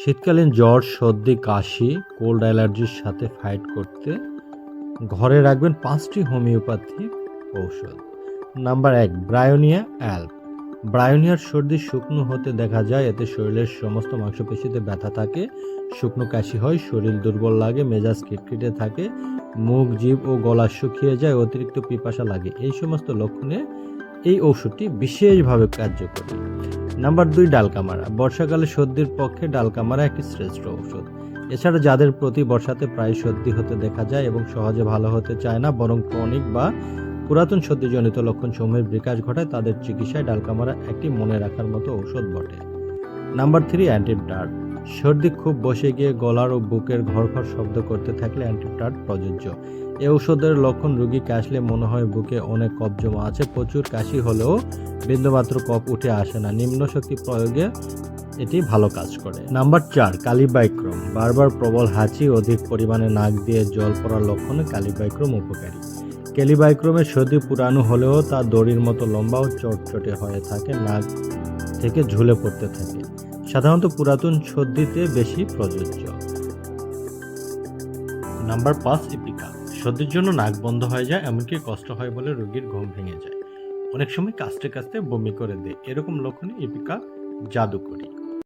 শীতকালীন জ্বর, সর্দি, কাশি কোল্ড অ্যালার্জির সাথে ফাইট করতে ঘরে রাখবেন পাঁচটি হোমিওপ্যাথিক ঔষধ। নাম্বার এক ব্রায়োনিয়া অ্যাল্প ব্রায়োনিয়ার সর্দি শুকনো হতে দেখা যায়, এতে শরীরের সমস্ত মাংসপেশিতে ব্যথা থাকে, শুকনো কাশি হয়, শরীর দুর্বল লাগে, মেজাজ খিটখিটে থাকে, মুখ, জিভ ও গলা শুকিয়ে যায়, অতিরিক্ত পিপাসা লাগে। এই সমস্ত লক্ষণে এই ওষুধটি বিশেষভাবে কার্যকরী। নাম্বার দুই, ডালকামারা। বর্ষাকালে সর্দির পক্ষে ডালকামারা একটি শ্রেষ্ঠ ঔষধ এছাড়া যাদের প্রতি বর্ষাতে প্রায় সর্দি হতে দেখা যায় এবং সহজে ভালো হতে চায় না, বরং ক্রনিক বা পুরাতন সর্দিজনিত লক্ষণ সমূহের বিকাশ ঘটায়, তাদের চিকিৎসায় ডালকামারা একটি মনে রাখার মতো ঔষধ বটে। নাম্বার থ্রি অ্যান্টিপটার্ট সর্দি খুব বসে গিয়ে গলার ও বুকের ঘর ঘর শব্দ করতে থাকলে অ্যান্টিপটার্ট প্রযোজ্য। এই ঔষধের লক্ষণ রোগী কাশলে মনে হয় বুকে অনেক কফ জমা আছে, প্রচুর কাশি হলেও বিন্দুমাত্র কফ উঠে আসে না। নিম্ন শক্তি প্রয়োগে এটি ভালো কাজ করে। নাম্বার চার, কালিবাইক্রম। বারবার প্রবল হাঁচি, অধিক পরিমাণে নাক দিয়ে জল পড়ার লক্ষণে কালিবাইক্রম উপকারী। ক্যালিবাইক্রমের সর্দি পুরানো হলেও তা দড়ির মতো লম্বা ও চটচটে হয়ে থাকে, নাক থেকে ঝুলে পড়তে থাকে। সাধারণত পুরাতন সর্দিতে বেশি প্রযোজ্য। নাম্বার পাঁচ ইপিকা সর্দির জন্য নাক বন্ধ হয়ে যায়, এমনকি কষ্ট হয় বলে রোগীর ঘুম ভেঙে যায়। অনেক সময় কাস্তে কাস্তে বমি করে দেয়। এরকম লক্ষণে ইপিকা জাদুকরি।